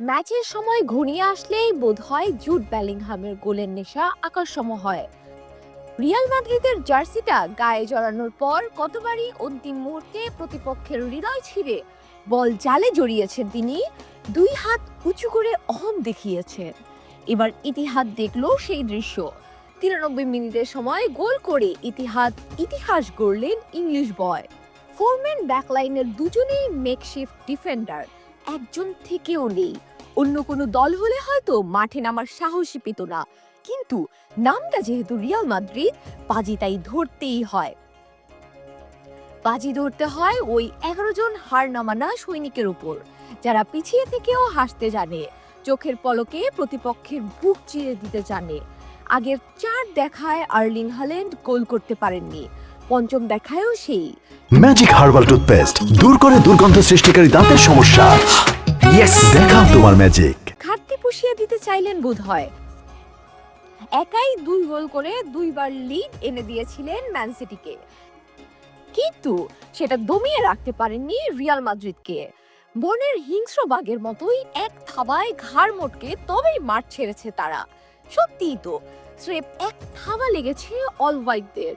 ম্যাচের সময় ঘনিয়ে আসলেই বোধ হয় জুট ব্যালিংহামের গোলের নেশা আকাশসম হয়। রিয়াল মাদ্রিদের জার্সিটা গায়ে জড়ানোর পর কতবারই অন্তিম মুহূর্তে প্রতিপক্ষের হৃদয় ছিঁড়ে বল জালে জড়িয়েছেন তিনি, দুই হাত উঁচু করে অহম দেখিয়েছেন। এবার ইতিহাদ দেখল সেই দৃশ্য। তিরানব্বই মিনিটের সময় গোল করে ইতিহাদ ইতিহাস গড়লেন ইংলিশ বয়। ফোরম্যান ব্যাকলাইনের দুজনেই মেকশিফট ডিফেন্ডার একজন থেকেও নেই। অন্য কোনো দল হলে হয়তো মাঠে নামার সাহসী পেত না। কিন্তু নামটা যেহেতু রিয়াল মাদ্রিদ বাজি তাই ধরতেই হয়। বাজি ধরতে হয় ওই এগারো জন হার নামানা সৈনিকের উপর, যারা পিছিয়ে থেকেও হাসতে জানে, চোখের পলকে প্রতিপক্ষের বুক চিরে দিতে জানে। আগের চার দেখায় আর্লিং হাল্যান্ড গোল করতে পারেননি। পঞ্চম দেখায়ও সেই। ম্যাজিক হার্বাল টুথপেস্ট দূর করে দুর্গন্ধ সৃষ্টিকারী দাঁতের সমস্যা। ইয়েস দেখাও তোমার ম্যাজিক ঘাটতি পুষিয়ে দিতে চাইলেন বোধ হয়। একাই দুই গোল করে দুইবার লিড এনে দিয়েছিলেন ম্যান সিটিকে কিন্তু সেটা দমিয়ে রাখতে পারেননি রিয়াল মাদ্রিদকে বনের হিংস্র বাঘের মতোই এক থাবায় ঘাড় মোটকে তবেই মাঠ ছেড়েছে তারা। সত্যিই তো স্রেফ এক থাবা লেগেছে অল হোয়াইটদের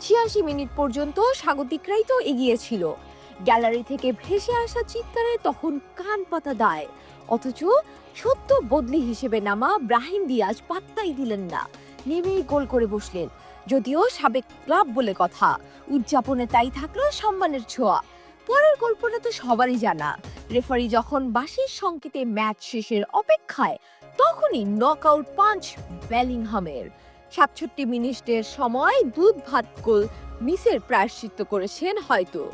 ছিয়াশি মিনিট পর্যন্ত স্বাগতিকরাই তো এগিয়েছিল। গ্যালারি থেকে ভেসে আসা চিৎকারে তখন কান পাতা দায়। অথচ সত্য বদলি হিসেবে নামা ব্রাহিম দিয়াজ পাত্তাই দিলেন না। নেমেই গোল করে বসলেন। যদিও সাবেক ক্লাব বলে কথা, উদযাপনে তাই থাকল সম্মানের ছোঁয়া। পরের গল্পটা তো সবারই জানা। রেফারি যখন বাঁশির সংকেতে ম্যাচ শেষের অপেক্ষায়, তখনই নকআউট পাঁচ বেলিংহামের। সাতষট্টি মিনিটের সময় দুধ ভাত গোল মিসের প্রায়শ্চিত্ত করেছেন হয়তো।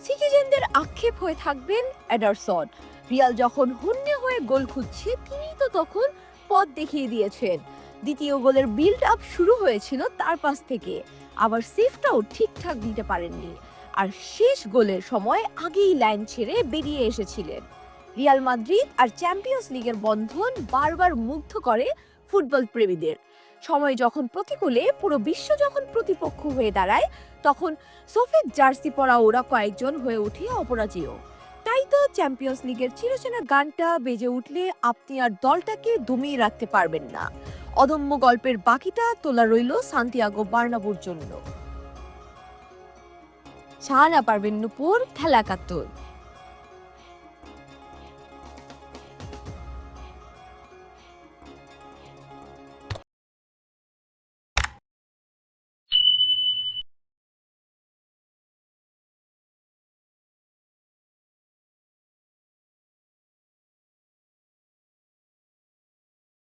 সিটিজেনদের আক্ষেপ হয়ে থাকবেন অ্যাডারসন। রিয়াল যখন হন্যে হয়ে গোল খুঁজছে, তিনি তো তখন পথ দেখিয়ে দিয়েছেন। দ্বিতীয় গোলের বিল্ড আপ শুরু হয়েছিল তার পাশ থেকে। আবার সেফটাও ঠিকঠাক দিতে পারেননি। আর শেষ গোলের সময় আগেই লাইন ছেড়ে বেরিয়ে এসেছিলেন। রিয়াল মাদ্রিদ আর চ্যাম্পিয়ন্স লিগের বন্ধন বারবার মুগ্ধ করে ফুটবল প্রেমীদের। সময় যখন প্রতিকূলে, পুরো বিশ্ব যখন প্রতিপক্ষ হয়ে দাঁড়ায়, তখন সফেদ জার্সি পরা ওরা কয়েকজন হয়ে ওঠে অপরাজেয়। তাই তো চ্যাম্পিয়ন্স লিগের চিরচেনা গানটা বেজে উঠলে আপনি আর দলটাকে দমিয়ে রাখতে পারবেন না। অদম্য গল্পের বাকিটা তোলা রইল সান্তিয়াগো বার্নাবুর জন্য। শাহানা পারবেন নুপুর, খেলা একাত্তর।